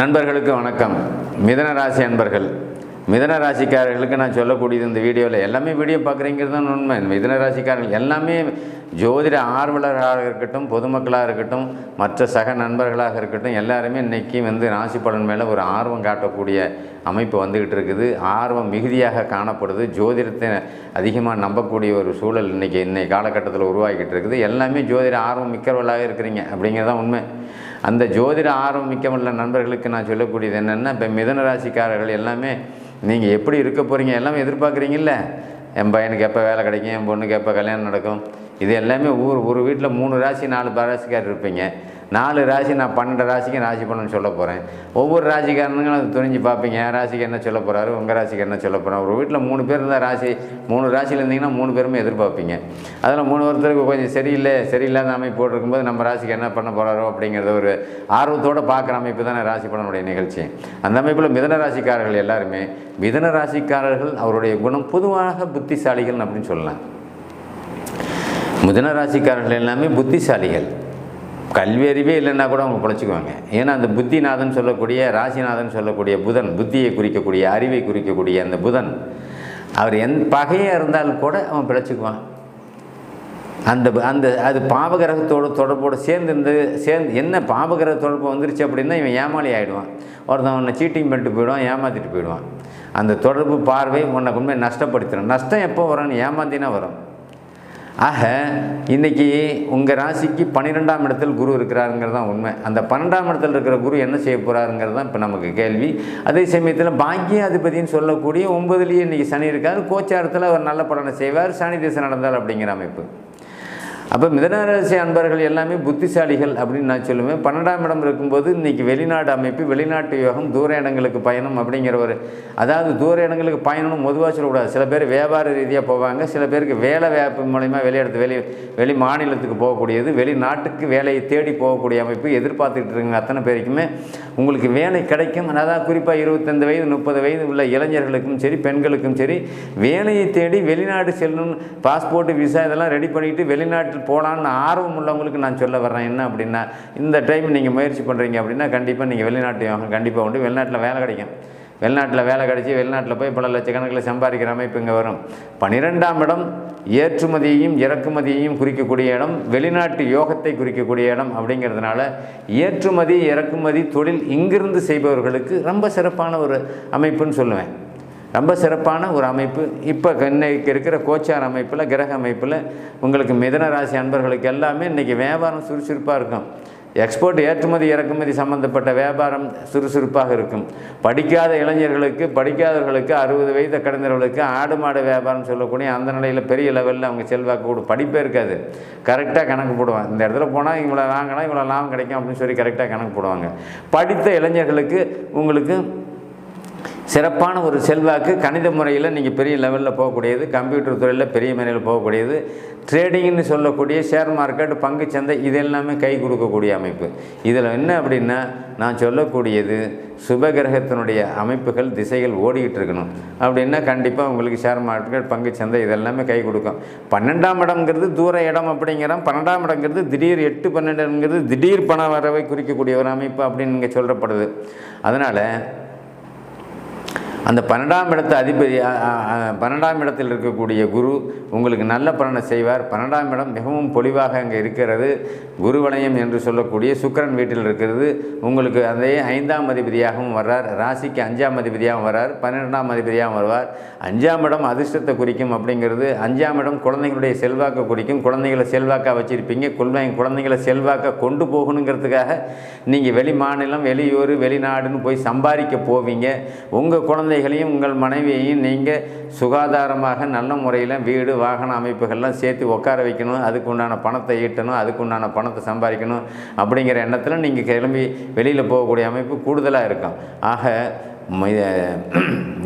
நண்பர்களுக்கு வணக்கம். மிதன ராசி அன்பர்கள் மிதன ராசிக்காரர்களுக்கு நான் சொல்லக்கூடியது இந்த வீடியோவில் எல்லாமே வீடியோ பார்க்குறீங்கிறது தான் உண்மை. மிதன ராசிக்காரர்கள் எல்லாமே ஜோதிட ஆர்வலராக இருக்கட்டும் பொதுமக்களாக இருக்கட்டும் மற்ற சக நண்பர்களாக இருக்கட்டும் எல்லாருமே இன்றைக்கி வந்து ராசி பலன் மேலே ஒரு ஆர்வம் காட்டக்கூடிய அமைப்பு வந்துக்கிட்டு இருக்குது. ஆர்வம் மிகுதியாக காணப்படுது. ஜோதிடத்தை அதிகமாக நம்பக்கூடிய ஒரு சூழல் இன்றைக்கி இன்னைக்கு காலகட்டத்தில் உருவாகிக்கிட்டு இருக்குது. எல்லாமே ஜோதிட ஆர்வம் மிக்கவர்களாக இருக்கிறீங்க அப்படிங்கிறது தான் உண்மை. அந்த ஜோதிட ஆர்வம் மிக்கமுள்ள நண்பர்களுக்கு நான் சொல்லக்கூடியது என்னென்னா இப்போ மிதன ராசிக்காரர்கள் எல்லாமே நீங்கள் எப்படி இருக்க போகிறீங்க எல்லாமே எதிர்பார்க்குறீங்கல்ல? என் பையனுக்கு எப்போ வேலை கிடைக்கும்? என் பொண்ணுக்கு எப்போ கல்யாணம் நடக்கும்? இது எல்லாமே ஊர் ஒரு வீட்டில் மூணு ராசி நாலு ராசிக்காரர் இருப்பீங்க. நாலு ராசி நான் பன்னெண்டு ராசிக்கு ராசி பலன் சொல்ல போகிறேன் ஒவ்வொரு ராசிக்காரனுங்களும் அது துணிஞ்சு பார்ப்பீங்க. என் ராசிக்கு என்ன சொல்ல போகிறாரு உங்கள் ராசிக்கு என்ன சொல்ல போகிறார் ஒரு வீட்டில் மூணு பேர் இருந்தால் ராசி மூணு ராசியில் இருந்தீங்கன்னா மூணு பேருமே எதிர்பார்ப்பீங்க. அதில் மூணு ஒருத்தருக்கு கொஞ்சம் சரியில்லை சரியில்லாத அமைப்பு இருக்கும்போது நம்ம ராசிக்கு என்ன பண்ண போகிறாரோ அப்படிங்கிறத ஒரு ஆர்வத்தோடு பார்க்குற அமைப்பு தானே ராசி பலனுடைய நிகழ்ச்சி. அந்த அமைப்பில் மிதன ராசிக்காரர்கள் எல்லாருமே மிதன ராசிக்காரர்கள் அவருடைய குணம் பொதுவாக புத்திசாலிகள் அப்படின்னு சொல்லலாம். மிதன ராசிக்காரர்கள் எல்லாமே புத்திசாலிகள். கல்வி அறிவே இல்லைன்னா கூட அவங்க குழச்சிக்குவாங்க ஏன்னா அந்த புத்திநாதன் சொல்லக்கூடிய ராசிநாதன் சொல்லக்கூடிய புதன் புத்தியை குறிக்கக்கூடிய அறிவை குறிக்கக்கூடிய அந்த புதன் அவர் எந் பகையாக இருந்தாலும் கூட அவன் பிழைச்சிக்குவான். அந்த அந்த அது பாவகிரகத்தோட தொடர்போடு சேர்ந்து இருந்து சேர்ந்து என்ன பாவகிரக தொடர்பு வந்துருச்சு அப்படின்னா இவன் ஏமாளி ஆகிடுவான் ஒருத்தன் உன்னை சீட்டிங் பண்ணிட்டு போயிடுவான் ஏமாற்றிட்டு போயிடுவான். அந்த தொடர்பு பார்வை உன்னை கொண்டு போய் நஷ்டப்படுத்திடும். நஷ்டம் எப்போ வரும்னு ஏமாந்தினா வரும். ஆக இன்றைக்கி உங்கள் ராசிக்கு பன்னிரெண்டாம் இடத்தில் குரு இருக்கிறாருங்கிறது தான் உண்மை. அந்த பன்னெண்டாம் இடத்தில் இருக்கிற குரு என்ன செய்ய போகிறாருங்கிறது தான் இப்போ நமக்கு கேள்வி. அதே சமயத்தில் பாக்கியாதிபதினு சொல்லக்கூடிய ஒன்பதுலேயே இன்றைக்கி சனி இருக்கார். கோச்சாரத்தில் அவர் நல்ல பலனை செய்வார். சனி திசை நடந்தால் அப்படிங்கிற அமைப்பு. அப்போ மிதனராசி அன்பர்கள் எல்லாமே புத்திசாலிகள் அப்படின்னு நான் சொல்லுவேன். பன்னெண்டாம் இடம் இருக்கும்போது இன்றைக்கி வெளிநாடு அமைப்பு வெளிநாட்டு யோகம் தூர இடங்களுக்கு பயணம் அப்படிங்கிற ஒரு அதாவது தூர இடங்களுக்கு பயணம்னு பொதுவாக சொல்லக்கூடாது. சில பேர் வியாபார ரீதியாக போவாங்க சில பேருக்கு வேலை வாய்ப்பு மூலயமா வெளியிடத்து வெளி வெளி மாநிலத்துக்கு போகக்கூடியது வெளிநாட்டுக்கு வேலையை தேடி போகக்கூடிய அமைப்பு எதிர்பார்த்துக்கிட்டு இருக்குங்க அத்தனை பேருக்குமே. உங்களுக்கு வேலை கிடைக்கும். அதாவது குறிப்பாக இருபத்தஞ்சு வயது முப்பது வயது உள்ள இளைஞர்களுக்கும் சரி பெண்களுக்கும் சரி வேலையை தேடி வெளிநாடு செல்லணும் பாஸ்போர்ட் விசா இதெல்லாம் ரெடி பண்ணிவிட்டு வெளிநாட்டில் போகலான்னு ஆர்வம் உள்ளவங்களுக்கு நான் சொல்ல வர்றேன். என்ன அப்படின்னா இந்த டைம் நீங்கள் முயற்சி பண்ணுறீங்க அப்படின்னா கண்டிப்பாக நீங்கள் வெளிநாட்டு கண்டிப்பாக உண்டு. வெளிநாட்டில் வேலை கிடைக்கும். வெளிநாட்டில் வேலை கிடச்சி வெளிநாட்டில் போய் பல லட்சக்கணக்கில் சம்பாதிக்கிற அமைப்பு இங்கே வரும். பன்னிரெண்டாம் இடம் ஏற்றுமதியையும் இறக்குமதியையும் குறிக்கக்கூடிய இடம் வெளிநாட்டு யோகத்தை குறிக்கக்கூடிய இடம் அப்படிங்கிறதுனால ஏற்றுமதி இறக்குமதி தொழில் இங்கிருந்து செய்பவர்களுக்கு ரொம்ப சிறப்பான ஒரு அமைப்புன்னு சொல்லுவேன். ரொம்ப சிறப்பான ஒரு அமைப்பு. இப்போ இன்னைக்கு இருக்கிற கோச்சார் அமைப்பில் கிரக அமைப்பில் உங்களுக்கு மிதன ராசி அன்பர்களுக்கு எல்லாமே இன்றைக்கி வியாபாரம் சுறுசுறுப்பாக இருக்கும். எக்ஸ்போர்ட் ஏற்றுமதி இறக்குமதி சம்மந்தப்பட்ட வியாபாரம் சுறுசுறுப்பாக இருக்கும். படிக்காத இளைஞர்களுக்கு படிக்காதவர்களுக்கு அறுபது வயதை கடந்தவர்களுக்கு ஆடு மாடு வியாபாரம் சொல்லக்கூடிய அந்த நிலையில் பெரிய லெவலில் அவங்க செல்வாக்கு கூட படிப்பே இருக்காது. கரெக்டாக கணக்கு போடுவாங்க. இந்த இடத்துல போனால் இவ்வளோ வாங்கலாம் இவ்வளோ லாபம் கிடைக்கும் அப்படின்னு சொல்லி கரெக்டாக கணக்கு போடுவாங்க. படித்த இளைஞர்களுக்கு உங்களுக்கு சிறப்பான ஒரு செல்வாக்கு கணித முறையில் நீங்கள் பெரிய லெவலில் போகக்கூடியது கம்ப்யூட்டர் துறையில் பெரிய முறையில் போகக்கூடியது ட்ரேடிங்னு சொல்லக்கூடிய ஷேர் மார்க்கெட் பங்குச்சந்தை இது எல்லாமே கை கொடுக்கக்கூடிய அமைப்பு. இதில் என்ன அப்படின்னா நான் சொல்லக்கூடியது சுபகிரகத்தினுடைய அமைப்புகள் திசைகள் ஓடிக்கிட்டு இருக்கணும். அப்படின்னா கண்டிப்பாக உங்களுக்கு ஷேர் மார்க்கெட் பங்குச்சந்தை இதெல்லாமே கை கொடுக்கும். பன்னெண்டாம் இடம்ங்கிறது தூர இடம் அப்படிங்கிறோம் பன்னெண்டாம் இடங்கிறது திடீர் எட்டு பன்னெண்டுங்கிறது திடீர் பண வரவை குறிக்கக்கூடிய ஒரு அமைப்பு அப்படின்னு இங்கே சொல்லப்படுது. அதனால் அந்த பன்னெண்டாம் இடத்து அதிபதி பன்னெண்டாம் இடத்தில் இருக்கக்கூடிய குரு உங்களுக்கு நல்ல பலனை செய்வார். பன்னெண்டாம் இடம் மிகவும் பொலிவாக அங்கே இருக்கிறது. குருவலயம் என்று சொல்லக்கூடிய சுக்கரன் வீட்டில் இருக்கிறது. உங்களுக்கு அதே ஐந்தாம் அதிபதியாகவும் வர்றார். ராசிக்கு அஞ்சாம் அதிபதியாகவும் வர்றார். பன்னிரெண்டாம் அதிபதியாகவும் வருவார். அஞ்சாம் இடம் அதிர்ஷ்டத்தை குறிக்கும் அப்படிங்கிறது. அஞ்சாம் இடம் குழந்தைங்களுடைய செல்வாக்கை குறிக்கும். குழந்தைகளை செல்வாக்காக வச்சுருப்பீங்க. குழந்தை குழந்தைங்களை செல்வாக்காக கொண்டு போகணுங்கிறதுக்காக நீங்கள் வெளி மாநிலம் வெளியூர் வெளிநாடுன்னு போய் சம்பாதிக்க போவீங்க. உங்கள் குழந்தை குழந்தைகளையும் உங்கள் மனைவியையும் நீங்கள் சுகாதாரமாக நல்ல முறையில் வீடு வாகன அமைப்புகள்லாம் சேர்த்து உட்கார வைக்கணும். அதுக்கு உண்டான பணத்தை ஈட்டணும். அதுக்கு உண்டான பணத்தை சம்பாதிக்கணும் அப்படிங்கிற எண்ணத்தில் நீங்கள் கிளம்பி வெளியில் போகக்கூடிய அமைப்பு கூடுதலாக இருக்கும். ஆக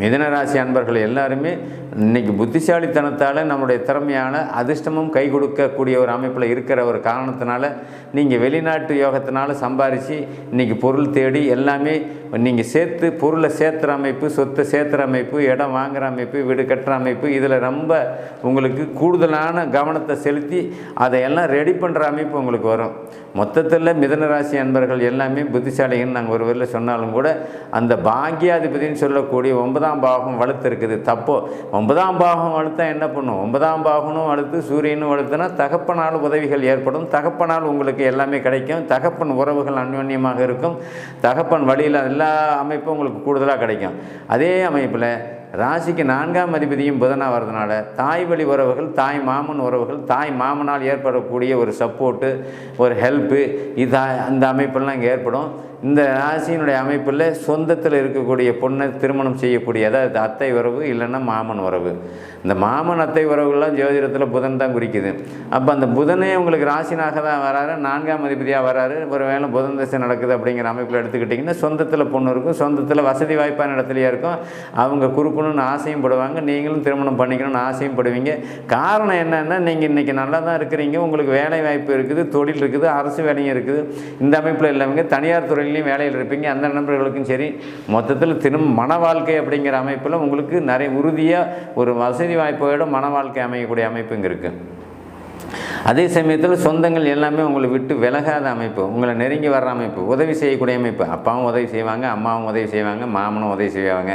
மிதனராசி அன்பர்கள் எல்லாருமே இன்றைக்கி புத்திசாலித்தனத்தால் நம்முடைய திறமையான அதிர்ஷ்டமும் கை கொடுக்கக்கூடிய ஒரு அமைப்பில் இருக்கிற ஒரு காரணத்தினால நீங்கள் வெளிநாட்டு யோகத்தினால சம்பாரித்து இன்றைக்கி பொருள் தேடி எல்லாமே நீங்கள் சேர்த்து பொருளை சேர்த்துற அமைப்பு சொத்தை சேர்த்துற அமைப்பு இடம் வாங்குகிற அமைப்பு வீடு கட்டுற அமைப்பு இதில் ரொம்ப உங்களுக்கு கூடுதலான கவனத்தை செலுத்தி அதையெல்லாம் ரெடி பண்ணுற அமைப்பு உங்களுக்கு வரும். மொத்தத்தில் மிதனராசி அன்பர்கள் எல்லாமே புத்திசாலிகள்னு நாங்கள் ஒரு வரையில் சொன்னாலும் கூட அந்த பாக்கியாதிபதினு சொல்லக்கூடிய ஒன்பதாம் பாகம் வலுத்து இருக்குது. தப்போ ஒன்பதாம் பாகம் அழுத்தா என்ன பண்ணும்? ஒன்பதாம் பாகனும் அழுத்து சூரியனும் அழுத்துனா தகப்பனால் உதவிகள் ஏற்படும். தகப்பனால் உங்களுக்கு எல்லாமே கிடைக்கும். தகப்பன் உறவுகள் அன்யோன்யமாக இருக்கும். தகப்பன் வழியில் எல்லா அமைப்பும் உங்களுக்கு கூடுதலாக கிடைக்கும். அதே அமைப்பில் ராசிக்கு நான்காம் அதிபதியும் புதனாக வர்றதுனால தாய் வழி உறவுகள் தாய் மாமன் உறவுகள் தாய் மாமனால் ஏற்படக்கூடிய ஒரு சப்போர்ட்டு ஒரு ஹெல்ப்பு இது அந்த அமைப்பெல்லாம் இங்கே ஏற்படும். இந்த ராசியினுடைய அமைப்பில் சொந்தத்தில் இருக்கக்கூடிய பொண்ணை திருமணம் செய்யக்கூடிய அதாவது அத்தை உறவு இல்லைன்னா மாமன் உறவு. இந்த மாமன் அத்தை உறவுகள்லாம் ஜோதிடத்தில் புதன் தான் குறிக்குது. அப்போ அந்த புதனே உங்களுக்கு ராசினாக தான் வராரு நான்காம் அதிபதியாக வராரு. ஒரு வேளை புதன் தசை நடக்குது அப்படிங்கிற அமைப்பில் எடுத்துக்கிட்டிங்கன்னா சொந்தத்தில் பொண்ணு இருக்கும் சொந்தத்தில் வசதி வாய்ப்பான இடத்துலையே இருக்கும். அவங்க குறுக்கணும்னு ஆசையும் படுவாங்க நீங்களும் திருமணம் பண்ணிக்கணும்னு ஆசையும் படுவீங்க. காரணம் என்னென்னா நீங்கள் இன்றைக்கி நல்லா தான் இருக்கிறீங்க உங்களுக்கு வேலை வாய்ப்பு இருக்குது தொழில் இருக்குது அரசு வேலையும் இருக்குது. இந்த அமைப்பில் இல்லாமல் தனியார் துறையில் துறையிலையும் வேலையில் இருப்பீங்க அந்த நண்பர்களுக்கும் சரி. மொத்தத்தில் தினம் மன வாழ்க்கை அப்படிங்கிற அமைப்பில் உங்களுக்கு நிறைய உறுதியாக ஒரு வசதி வாய்ப்போட மன வாழ்க்கை அமையக்கூடிய அமைப்பு இங்கே இருக்குது அதே சமயத்தில் சொந்தங்கள் எல்லாமே உங்களை விட்டு விலகாத அமைப்பு உங்களை நெருங்கி வர்ற அமைப்பு உதவி செய்யக்கூடிய அமைப்பு. அப்பாவும் உதவி செய்வாங்க அம்மாவும் உதவி செய்வாங்க மாமனும் உதவி செய்வாங்க.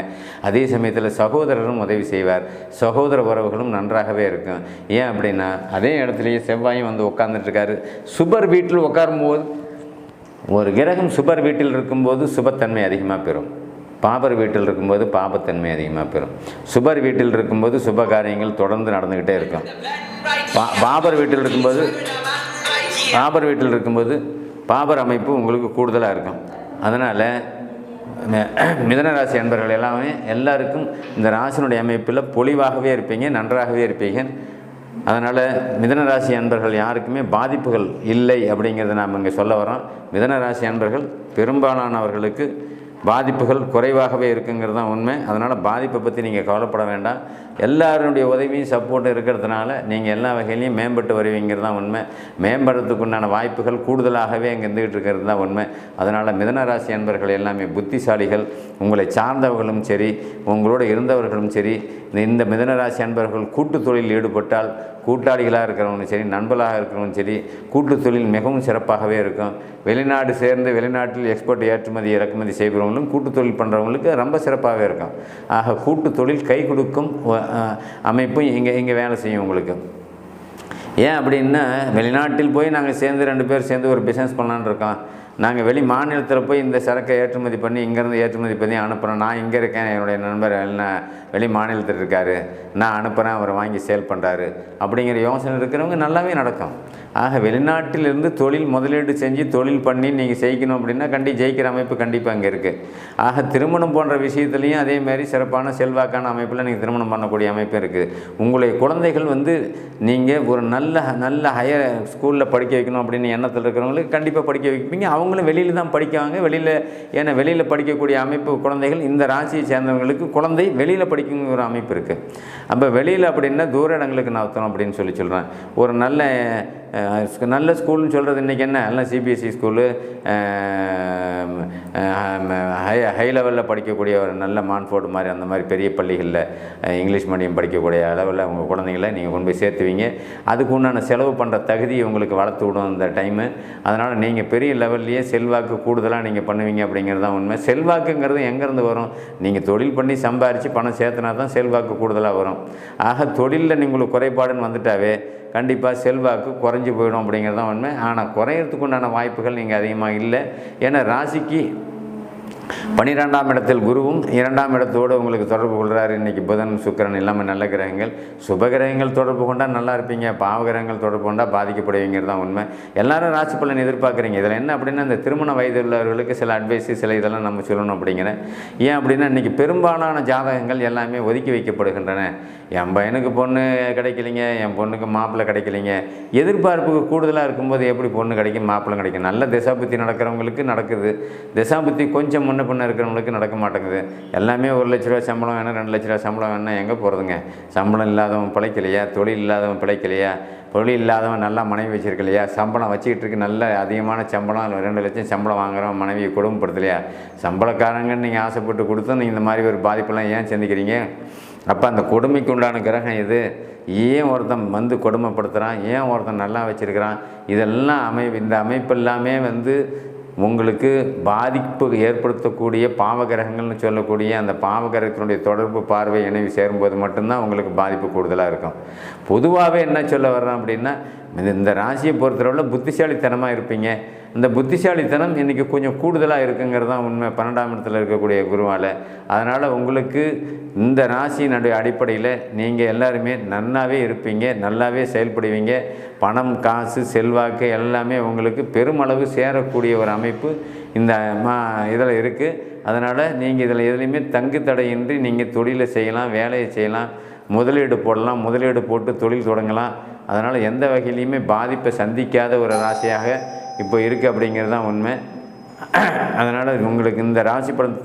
அதே சமயத்தில் சகோதரரும் உதவி செய்வார். சகோதர உறவுகளும் நன்றாகவே இருக்கும். ஏன் அப்படின்னா அதே இடத்துலையே செவ்வாயும் வந்து உட்காந்துட்டு இருக்காரு. சுபர் வீட்டில் உட்காரும்போது ஒரு கிரகம் சுபர் வீட்டில் இருக்கும்போது சுபத்தன்மை அதிகமாக பெறும். பாபர் வீட்டில் இருக்கும்போது பாபத்தன்மை அதிகமாக பெறும். சுபர் வீட்டில் இருக்கும்போது சுப காரியங்கள் தொடர்ந்து நடந்துக்கிட்டே இருக்கும். பா பாபர் வீட்டில் இருக்கும்போது பாபர் வீட்டில் இருக்கும்போது பாபர் அமைப்பு உங்களுக்கு கூடுதலாக இருக்கும். அதனால் மிதனராசி அன்பர்கள் எல்லாமே எல்லாருக்கும் இந்த ராசினுடைய அமைப்பில் பொலிவாகவே இருப்பீங்க நன்றாகவே இருப்பீங்க. அதனால் மிதனராசி அன்பர்கள் யாருக்குமே பாதிப்புகள் இல்லை அப்படிங்கிறத நாம் இங்கே சொல்ல வரோம் மிதனராசி அன்பர்கள் பெரும்பாலானவர்களுக்கு பாதிப்புகள் குறைவாகவே இருக்குங்கிறது தான் உண்மை. அதனால் பாதிப்பை பற்றி நீங்கள் கவலைப்பட வேண்டாம். எல்லாருடைய உதவியும் சப்போர்ட்டும் இருக்கிறதுனால நீங்கள் எல்லா வகையிலையும் மேம்பட்டு வருவீங்கிறது தான் உண்மை. மேம்படுறதுக்கு உண்டான வாய்ப்புகள் கூடுதலாகவே அங்கே இருந்துகிட்டு இருக்கிறது தான் உண்மை. அதனால் மிதனராசி அன்பர்கள் எல்லாமே புத்திசாலிகள். உங்களை சார்ந்தவர்களும் சரி உங்களோட இருந்தவர்களும் சரி இந்த மிதனராசி அன்பர்கள் கூட்டு தொழிலில் ஈடுபட்டால் கூட்டாளிகளாக இருக்கிறவங்களும் சரி நண்பர்களாக இருக்கிறவங்களும் சரி கூட்டு தொழில் மிகவும் சிறப்பாகவே இருக்கும். வெளிநாடு சேர்ந்து வெளிநாட்டில் எக்ஸ்போர்ட் ஏற்றுமதி இறக்குமதி செய்கிறவங்களும் கூட்டு தொழில் பண்ணுறவங்களுக்கு ரொம்ப சிறப்பாகவே இருக்கும். ஆக கூட்டு தொழில் கை கொடுக்கும் அமைப்பும் இங்கே இங்கே வேலை செய்யும் உங்களுக்கு. ஏன் அப்படின்னா வெளிநாட்டில் போய் நாங்கள் சேர்ந்து ரெண்டு பேர் சேர்ந்து ஒரு பிஸ்னஸ் பண்ணலான் இருக்கோம். நாங்கள் வெளி மாநிலத்தில் போய் இந்த சரக்கை ஏற்றுமதி பண்ணி இங்கேருந்து ஏற்றுமதி பண்ணி அனுப்புகிறோம் நான் இங்கே இருக்கேன். என்னுடைய நண்பர் என்ன வெளி மாநிலத்தில் இருக்கார். நான் அனுப்புகிறேன் அவர் வாங்கி சேல் பண்ணுறாரு அப்படிங்கிற யோசனை இருக்கிறவங்க நல்லாவே நடக்கும். ஆக வெளிநாட்டிலிருந்து தொழில் முதலீடு செஞ்சு தொழில் பண்ணி நீங்கள் ஜெயிக்கணும் அப்படின்னா கண்டி ஜெயிக்கிற அமைப்பு கண்டிப்பாக அங்கே இருக்குது ஆக திருமணம் போன்ற விஷயத்துலையும் அதே மாதிரி சிறப்பான செல்வாக்கான அமைப்பில் நீங்கள் திருமணம் பண்ணக்கூடிய அமைப்பு இருக்குது. உங்களுடைய குழந்தைகள் வந்து நீங்கள் ஒரு நல்ல நல்ல ஹையர் ஸ்கூலில் படிக்க வைக்கணும் அப்படின்னு எண்ணத்தில் இருக்கிறவங்களுக்கு கண்டிப்பாக படிக்க வைப்பீங்க. அவங்களும் வெளியில் தான் படிக்குவாங்க. வெளியில் ஏன்னா வெளியில் படிக்கக்கூடிய அமைப்பு குழந்தைகள் இந்த ராசியை சேர்ந்தவங்களுக்கு குழந்தை வெளியில் படிக்கணுங்கிற ஒரு அமைப்பு இருக்குது அப்போ வெளியில் அப்படின்னா தூர இடங்களுக்கு நகர்த்தணும் அப்படின்னு சொல்லி சொல்கிறேன் ஒரு நல்ல நல்ல ஸ்கூல்னு சொல்கிறது இன்றைக்கி என்ன? எல்லாம் சிபிஎஸ்சி ஸ்கூலு. ஹை ஹை லெவலில் படிக்கக்கூடிய ஒரு நல்ல மான்ஃபோர்டு மாதிரி அந்த மாதிரி பெரிய பள்ளிகளில் இங்கிலீஷ் மீடியம் படிக்கக்கூடிய அளவில் உங்கள் குழந்தைங்கள நீங்கள் கொண்டு போய் சேர்த்துவீங்க. அதுக்கு உண்டான செலவு பண்ணுற தகுதியை உங்களுக்கு வளர்த்து விடும் இந்த டைமு அதனால் நீங்கள் பெரிய லெவல்லையே செல்வாக்கு கூடுதலாக நீங்கள் பண்ணுவீங்க அப்படிங்கிறது தான் உண்மை. செல்வாக்குங்கிறது எங்கேருந்து வரும்? நீங்கள் தொழில் பண்ணி சம்பாரித்து பணம் சேர்த்துனா தான் செல்வாக்கு கூடுதலாக வரும். ஆக தொழிலில் உங்களுக்கு குறைபாடுன்னு வந்துட்டாவே கண்டிப்பாக செல்வாக்கு குறைஞ்சி போயிடும் அப்படிங்கிறது தான் உண்மை. ஆனால் குறையிறதுக்கு உண்டான வாய்ப்புகள் நீங்கள் அதிகமாக இல்லை. ஏன்னா ராசிக்கு பன்னிரெண்டாம் இடத்தில் குருவும் இரண்டாம் இடத்தோடு உங்களுக்கு தொடர்பு கொள்கிறாரு. இன்றைக்கி புதன் சுக்கிரன் எல்லாமே நல்ல கிரகங்கள். சுப கிரகங்கள் தொடர்பு கொண்டால் நல்லா இருப்பீங்க. பாவ கிரகங்கள் தொடர்பு கொண்டால் பாதிக்கப்படுவீங்கிறது தான் உண்மை. எல்லாரும் ராசி பலன் எதிர்பார்க்குறீங்க. இதில் என்ன அப்படின்னா இந்த திருமண வயது உள்ளவர்களுக்கு சில அட்வைஸு சில இதெல்லாம் நம்ம சொல்லணும் அப்படிங்கிறேன் ஏன் அப்படின்னா இன்றைக்கி பெரும்பாலான ஜாதகங்கள் எல்லாமே ஒதுக்கி வைக்கப்படுகின்றன. என் பையனுக்கு பொண்ணு கிடைக்கலைங்க. என் பொண்ணுக்கு மாப்பிள்ளை கிடைக்கலைங்க. எதிர்பார்ப்புக்கு கூடுதலாக இருக்கும்போது எப்படி பொண்ணு கிடைக்கும் மாப்பிள்ளை கிடைக்கும்? நல்ல திசாபுத்தி நடக்கிறவங்களுக்கு நடக்குது. திசாபுத்தி கொஞ்சம் முன்ன பின்ன இருக்கிறவங்களுக்கு நடக்க மாட்டேங்குது. எல்லாமே ஒரு லட்ச ரூபா சம்பளம் வேணும் ரெண்டு லட்ச ரூபா சம்பளம் வேணும்னா எங்கே போகிறதுங்க சம்பளம் இல்லாதவன் பிழைக்கலையா? தொழில் இல்லாதவன் பிழைக்கலையா? தொழில் இல்லாதவன் நல்லா மனைவி வச்சுருக்கலையா? சம்பளம் வச்சுக்கிட்டு இருக்கு நல்ல அதிகமான சம்பளம் ரெண்டு லட்சம் சம்பளம் வாங்குறோம் மனைவியை குடும்பப்படுத்தலையா சம்பளக்காரங்கன்னு நீங்கள் ஆசைப்பட்டு கொடுத்தும் நீங்கள் இந்த மாதிரி ஒரு பாதிப்பெல்லாம் ஏன் சந்திக்கிறீங்க? அப்போ அந்த கொடுமைக்கு உண்டான கிரகம் இது ஏன் ஒருத்தன் வந்து கொடுமைப்படுத்துகிறான் ஏன் ஒருத்தன் நல்லா வச்சுருக்கிறான்? இதெல்லாம் அமை இந்த அமைப்பு எல்லாமே வந்து உங்களுக்கு பாதிப்பு ஏற்படுத்தக்கூடிய பாவகிரகங்கள்னு சொல்லக்கூடிய அந்த பாவகிரகத்தினுடைய தொடர்பு பார்வை இணைவு சேரும்போது மட்டும்தான் உங்களுக்கு பாதிப்பு கூடுதலாக இருக்கும். பொதுவாகவே என்ன சொல்ல வர்றோம் அப்படின்னா இந்த ராசியை பொறுத்தளவில் புத்திசாலித்தனமாக இருப்பீங்க. இந்த புத்திசாலித்தனம் இன்றைக்கி கொஞ்சம் கூடுதலாக இருக்குங்கிறது தான் உண்மை. பன்னெண்டாம் இடத்துல இருக்கக்கூடிய குருவால். அதனால் உங்களுக்கு இந்த ராசியினுடைய அடிப்படையில் நீங்கள் எல்லாருமே நன்னாவே இருப்பீங்க நல்லாவே செயல்படுவீங்க. பணம் காசு செல்வாக்கு எல்லாமே உங்களுக்கு பெருமளவு சேரக்கூடிய ஒரு அமைப்பு இந்த மா இதில் இருக்குது அதனால் நீங்கள் இதில் எதுலேயுமே தங்கு தடையின்றி நீங்கள் தொழிலை செய்யலாம் வேலையை செய்யலாம். முதலீடு போடலாம் முதலீடு போட்டு தொழில் தொடங்கலாம். அதனால் எந்த வகையிலையுமே பாதிப்பை சந்திக்காத ஒரு ராசியாக இப்போ இருக்குது அப்படிங்கிறது தான் உண்மை. அதனால் உங்களுக்கு இந்த ராசி பலன்